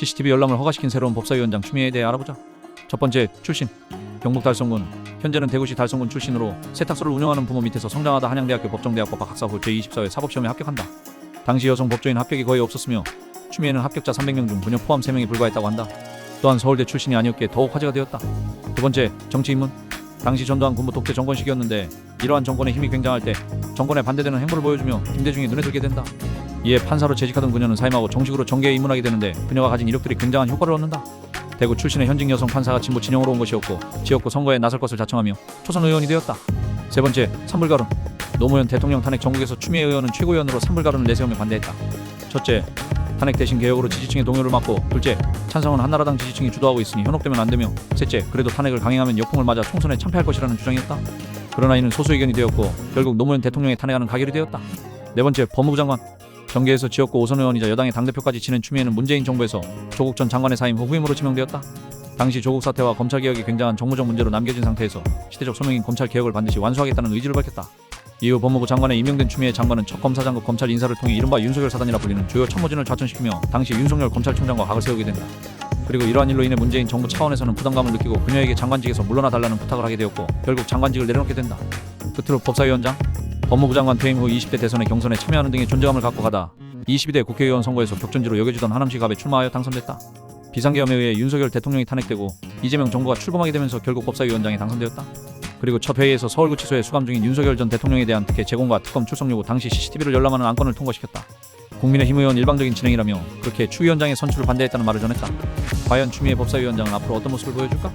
CCTV 열람을 허가시킨 새로운 법사위원장 추미애에 대해 알아보자. 첫 번째, 출신. 경북 달성군. 현재는 대구시 달성군 출신으로 세탁소를 운영하는 부모 밑에서 성장하다 한양대학교 법정대학 법학 학사 후 제24회 사법시험에 합격한다. 당시 여성 법조인 합격이 거의 없었으며 추미애는 합격자 300명 중 부녀 포함 3명이 불과했다고 한다. 또한 서울대 출신이 아니었기에 더욱 화제가 되었다. 두 번째, 정치 입문. 당시 전두환 군부 독재 정권 시기였는데 이러한 정권의 힘이 굉장할 때 정권에 반대되는 행보를 보여주며 김대중이 눈에 들게 된다. 이에 판사로 재직하던 그녀는 사임하고 정식으로 정계에 입문하게 되는데 그녀가 가진 이력들이 굉장한 효과를 얻는다. 대구 출신의 현직 여성 판사가 진보 진영으로 온 것이었고 지역구 선거에 나설 것을 자청하며 초선 의원이 되었다. 세 번째, 산불가론. 노무현 대통령 탄핵 전국에서 추미애 의원은 최고위원으로 산불가론을 내세우며 반대했다. 첫째, 탄핵 대신 개혁으로 지지층의 동요를 막고 둘째, 찬성은 한나라당 지지층이 주도하고 있으니 현혹되면 안 되며 셋째, 그래도 탄핵을 강행하면 역풍을 맞아 총선에 참패할 것이라는 주장이었다. 그러나 이는 소수 의견이 되었고 결국 노무현 대통령의 탄핵안은 가결이 되었다. 네 번째, 법무부 장관. 정계에서 지역구 오선 의원이자 여당의 당대표까지 지낸 추미애는 문재인 정부에서 조국 전 장관의 사임 후 후임으로 지명되었다. 당시 조국 사태와 검찰 개혁이 굉장한 정무적 문제로 남겨진 상태에서 시대적 소명인 검찰 개혁을 반드시 완수하겠다는 의지를 밝혔다. 이후 법무부 장관에 임명된 추미애 장관은 첫 검사장급 검찰 인사를 통해 이른바 윤석열 사단이라 불리는 주요 참모진을 좌천시키며 당시 윤석열 검찰총장과 각을 세우게 된다. 그리고 이러한 일로 인해 문재인 정부 차원에서는 부담감을 느끼고 그녀에게 장관직에서 물러나 달라는 부탁을 하게 되었고 결국 장관직을 내려놓게 된다. 끝으로 법사위원장, 법무부 장관 퇴임 후 20대 대선에 경선에 참여하는 등의 존재감을 갖고 가다 22대 국회의원 선거에서 격전지로 여겨지던 하남시 갑에 출마하여 당선됐다. 비상계엄에 의해 윤석열 대통령이 탄핵되고 이재명 정부가 출범하게 되면서 결국 법사위원장에 당선되었다. 그리고 첫 회의에서 서울구치소에 수감 중인 윤석열 전 대통령에 대한 특혜 제공과 특검 출석 요구 당시 CCTV를 열람하는 안건을 통과시켰다. 국민의힘 의원 일방적인 진행이라며 그렇게 추 위원장의 선출을 반대했다는 말을 전했다. 과연 추미애 법사위원장은 앞으로 어떤 모습을 보여줄까?